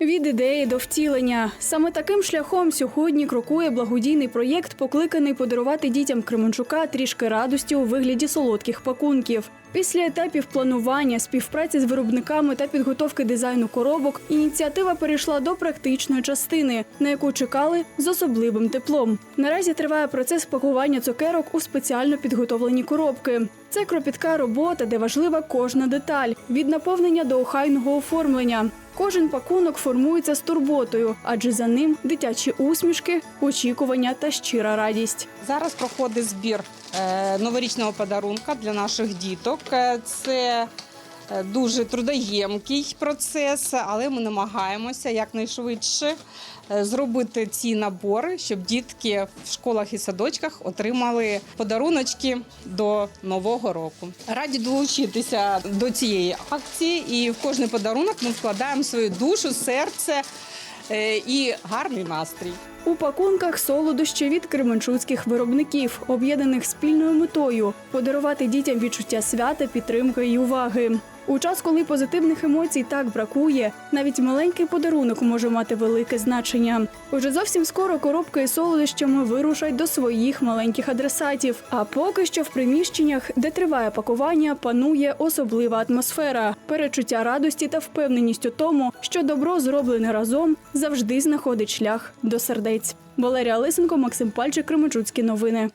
Від ідеї до втілення саме таким шляхом сьогодні крокує благодійний проєкт, покликаний подарувати дітям Кременчука трішки радості у вигляді солодких пакунків. Після етапів планування, співпраці з виробниками та підготовки дизайну коробок, ініціатива перейшла до практичної частини, на яку чекали з особливим теплом. Наразі триває процес пакування цукерок у спеціально підготовлені коробки. Це кропітка робота, де важлива кожна деталь від наповнення до охайного оформлення. Кожен пакунок формується з турботою, адже за ним дитячі усмішки, очікування та щира радість. Зараз проходить збір е, новорічного подарунка для наших діток. Е, Це дуже трудоємкий процес, але ми намагаємося якнайшвидше е, зробити ці набори, щоб дітки в школах і садочках отримали подаруночки до нового року. Раді долучитися до цієї акції, і в кожний подарунок ми вкладаємо свою душу, серце е, і гарний настрій. У пакунках солодощі від кременчуцьких виробників, об'єднаних спільною метою подарувати дітям відчуття свята, підтримки і уваги. У час, коли позитивних емоцій так бракує, навіть маленький подарунок може мати велике значення. Уже зовсім скоро коробки із солодощами вирушать до своїх маленьких адресатів. А поки що в приміщеннях, де триває пакування, панує особлива атмосфера, перечуття радості та впевненість у тому, що добро зроблене разом завжди знаходить шлях до сердець. Валерія Лисенко, Максим Пальчик, Кременчуцькі новини.